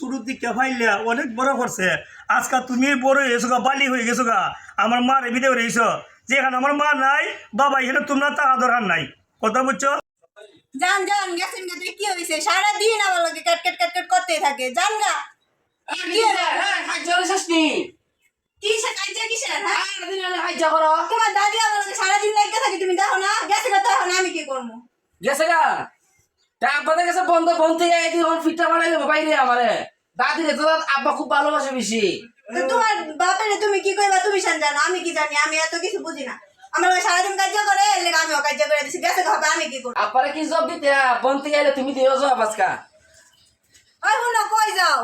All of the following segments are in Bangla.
শুরুর দিকে ফাইলিয়া অনেক বড় করছে। আজকাল তুমি বড় হয়ে গেছো গা, বালি হয়ে গেছো গা। আমার মা রেবিদে রয়েছ যেখানে আমার মা নাই বাবা এখানে তোমরা টাকা দরকার নাই। কথা বুঝছ? যান যান গেছেন গেছে কি হয়েছে সারাদিন আমার লোকে কাট কাট কাট কাট করতেই থাকে? কিসে কাজে কিসে হ্যাঁ? তোমার দাদি আমার লোকে সারাদিন লাগে থাকে তুমি দেখো না। গেছে তখন আমি কি করব? গেছে গা? তা আব্বাদের কাছে বন্ধ বন্ধ থেকে একদিন ওর বানাই দেবো বাইরে আমারে। দাদি রে তোর আব্বা খুব ভালোবাসে বেশি। তোমার বাপেরে তুমি কি কইবা? তুমি শান জানো আমি কি জানি? আমি এত কিছু বুঝি না। আমার ওই সারাদিন কাজ করে এর লেগে আমিও কাজ করে দিছি। গেছে হবে আমি কি করব? আব্বারে কি জব দিতে? বন্ধ থেকে এলে তুমি দিও জব আজকা। ওই শুনো কই যাও?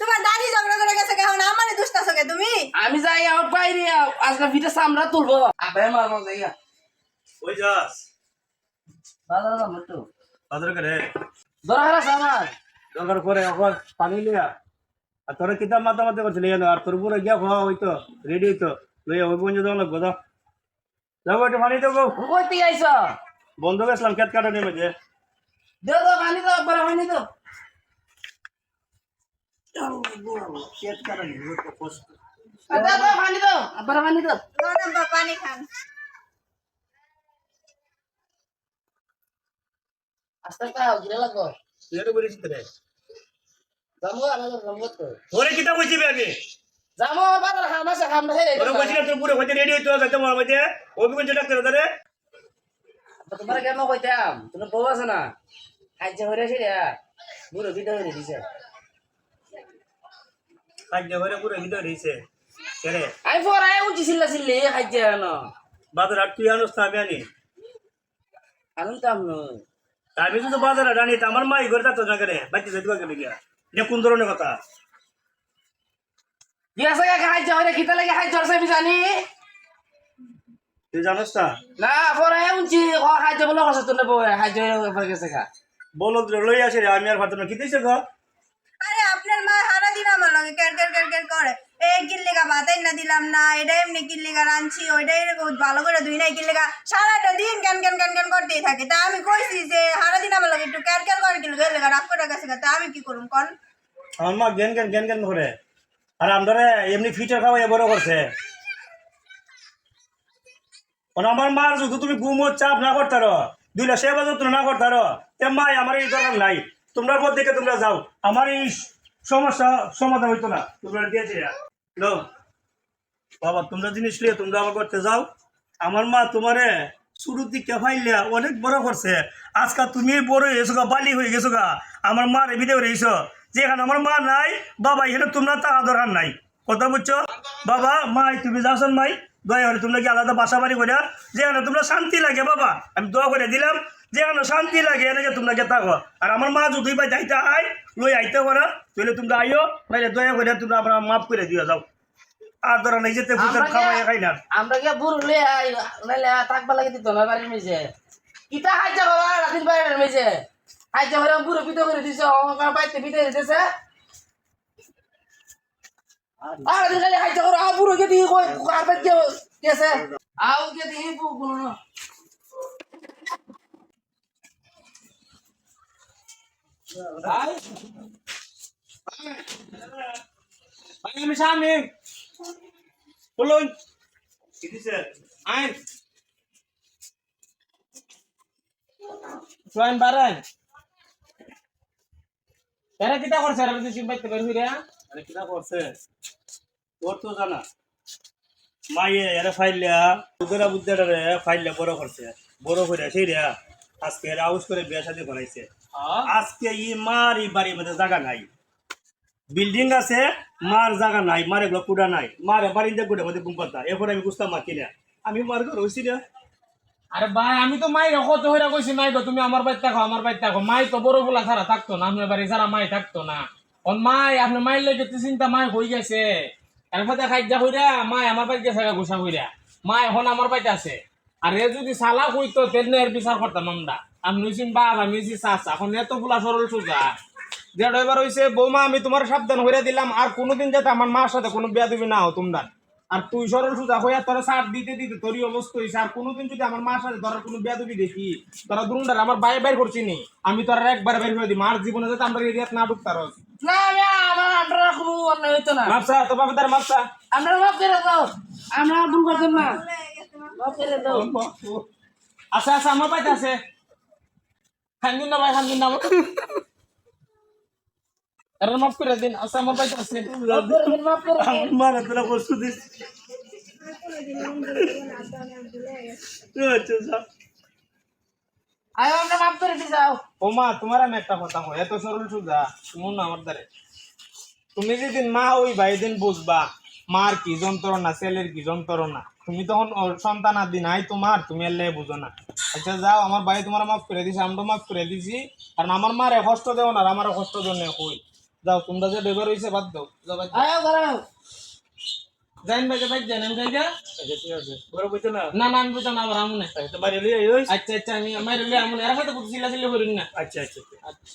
তোমার দাদি ঝগড়া করে গেছে কেমন আমারে দুষ্টাছো কে তুমি? আমি যাই আমার বাইরে আজকে ফিটে সামরা তুলবো। আব্বা মার মজা ইয়া ওই যাস? দাদা দাদা মতো করে। দরকার আছে আমার। দরকার করে এখন পানি লিয়া আর তোরা কিতাব মাতামাতি করছিলি জানো আর তোর পুরো গিয়া খাওয়া হইতো রেডি হইতো। লইয়া ওই পর্যন্ত যাওয়া লাগবো যাও যাব একটু পানি দেবো কই থেকে আইছ? বন্ধ গেছিলাম খেত কাটা নেমে যে। দেও তো পানি দাও আব্বার পানি দাও। খেত কাটা নেমে কষ্ট দাও। দাও পানি দাও। আব্বার পানি দাও পানি খান আস্তে আস্তে গিরে তোরে তো কিতাব কইছি আমি? খাম আছে খাম না হে তোরা কইছি না তোর পুরো হইতে রেডি হইতো যাইতে মনে হইতে ওই পর্যন্ত ডাক্তার ধরে তোমার কেন কইতাম তোমার বউ আছে না? খাইছে হরে সেটা বুড়ো দিছে। ভিতরে রইছে কেরে আমি পড়ায় উঠি চিল্লা চিল্লি খাইছে কেন বাজার আর তুই আনোস না আমি আনি। আনন্দ তো আমি শুধু বাজার আনি তা আমার মাই ঘরে যাতো না কেরে বাচ্চা যাইতে কেন গিয়া এটা কোন ধরনের কথা? কাকা খিতা লাগে আমি জানি। তুই জানোস না? না পড়ায় উঠি ও খাইছে বলে কষ্ট তোর বউ খাইছে হরে গেছে কা বলো লই আসে রে আমি আর ভাত না কি দিছে গো? আরে আপনার মা সারা দিন আমার লগে কেন কেন কেন কেন করে। এই কিল্লিগা ভাতাই না দিলাম না এটা এমনি কিল্লিগা রাঁধছি ওইটাই ভালো করে ধুই নাই কিল্লিগা সারাটা দিন কেন কেন কেন কেন করতেই থাকে। তা আমি কইছি যে সারা দিন আমার লগে একটু কেন কেন করে কিল্লিগা লেগা রাগ করে গেছে তা আমি কি করুম কন? আমার মা আর এমনি ফিচার খাওয়াই বড় করছে। আমার মার যদি তুমি ও চাপ না করতারো সেবা যত্ন না করতারো মাই আমার এই দরকার নাই। তোমরা পর তোমরা যাও। আমার এই সমস্যা সমাধান হইতো না। তোমরা দিয়েছে বাবা তোমরা জিনিস লিয়ে তোমরা আমার করতে যাও। আমার মা তোমারে শুরুর দিকে ফাইলিয়া অনেক বড় করছে। আজকাল তুমি বড় হয়ে গেছো গা, বালি হয়ে গেছো গা। আমার মা রেবিদে রয়েছ যেখানে আমার মা নাই বাবা এখানে তোমরা টাকা দরকার নাই। কথা বুঝছ? বাবা মাই তুমি যাওছেন মাই দয়া করে তোমরা কি আলাদা বাসা বাড়ি করে যেখানে তোমরা শান্তি লাগে বাবা আমি দোয়া করে দিলাম যেখানে শান্তি লাগে এনেকে তোমরা কে থাকো। আর আমার মা যদি ভাই যাইতে আয় লই আইতে পারো তাহলে তোমরা আইও নাইলে দয়া করে তোমরা আমরা মাফ করে দিয়ে যাও। আর ধরো নাই যেতে আমরা খাওয়াই খাই না। আমরা গিয়া বুড়ো লে নাইলে থাকবা লাগে দিত না বাড়ির মেজে কিতা খাইছে করো রাতির বাইরের মেজে খাইছে করে বুড়ো পিঠে করে দিছে অঙ্কার বাইতে পিঠে দিতেছে আর দিন খালি খাইছে করো আ বুড়ো কে দিয়ে কই কারপেট কে কেছে আও কে দিয়ে বুড়ো আমি স্বামী বলুন কি দিছে? আইন সোয়াইন বারেন এরা কিটা করছে? এরা কিছু বাইতে বের হইরা। আরে কিনা করছে? তোর তো জানা। মাইয়ে এরা ফাইলিয়া বুদ্ধরা বুদ্ধরা ফাইলিয়া বড় করছে। বড় করে সেই রে আজকে এরা আউস করে বিয়া শাদি বানাইছে আজকে ই মার এই বাড়ির মধ্যে জায়গা নাই। বিল্ডিং আছে মার জায়গা নাই মার এগুলো কুড়া নাই। মার বাড়িতে কুড়ে মধ্যে বুম কথা এরপরে আমি বুঝতাম মা কিনা। আমি মার ঘর হয়েছি না। আরে ভাই, আমি তো মাই কত হইরা কইছি, মাই গো, তুমি আমার বাড়িতে থাকো, আমার বাড়িতে থাকো। মাই তো বড় বলা ছাড়া থাকতো না, আমি বাড়ি ছাড়া মাই থাকতো না। অন মাই, আপনি মাইর লেগে তো চিন্তা মাই হই গেছে। এরপরে খাইজা হইরা, মাই আমার বাড়িতে গেছে গুছা হইরা। মা এখন আমার বাড়িতে আছে। আর এ যদি সালা হইতো তেমনি এর বিচার করতাম আমরা। আমি হইছি বাপ, আমি হইছি চাচা, এখন এত ফুলা সরল সোজা। যেটা এবার হইছে, বৌমা, আমি তোমার সাবধান হইরা দিলাম, আর কোনোদিন যাতে আমার মার সাথে কোনো বিয়া দিবি না হও, তোমরা। আর তুই সরল সুজা হইয়া তোরা সার দিতে দিতে তোরই অবস্থা হইছে। আর কোনোদিন যদি আমার মার সাথে ধরার কোনো বিয়া দিবি দেখি তোরা দুরুন্ডার আমার বাইরে বাইর করছি নি আমি তোরা একবার বের করে দিই মার জীবনে যাতে আমরা এরিয়াত না ঢুকতার না আমি আমার অন্য হইতো না। মাপসা তো বাবা তার মাপসা। আমরা মাফ করে দাও। আমরা ভুল করতাম না। মাফ করে দাও। আছে আছে আমার পাইতে আছে। খান্দিন না ভাই খান্দিন না এর মাফ করে দিন আছে আমার পাইতে আছে মাফ করে দিন মাফ করে আমার মারা তোরা কষ্ট দিস। আচ্ছা আয় আমরা মাফ করে দি যাও। ও মা তোমার আমি একটা কথা কই এত সরল সুজা শুনুন না আমার দ্বারে। তুমি যেদিন মা ওই ভাই দিন বুঝবা মার কি যন্ত্রণা ছেলের কি যন্ত্রণা। তুমি তখন সন্তান আদি নাই তোমার তুমি এলে বুঝো না। আচ্ছা যাও আমার ভাই তোমার মাফ করে দিছি আমরা মাফ করে দিছি। কারণ আমার মারে কষ্ট দেও না আর আমারও কষ্ট দেও না কই। যাও তোমরা যে বেবার হইছে বাদ দাও। আয় ঘরে যাইন ভাই ভাই যান আমি যাই আচ্ছা ঠিক আছে। বড় বুঝছ না? না না আমি বুঝাম না আবার আমনে। তো মারি লই আইস। আচ্ছা আচ্ছা আমি আমার আমনে। এর সাথে বুঝছিলা ছিল করিন না। আচ্ছা আচ্ছা। আচ্ছা।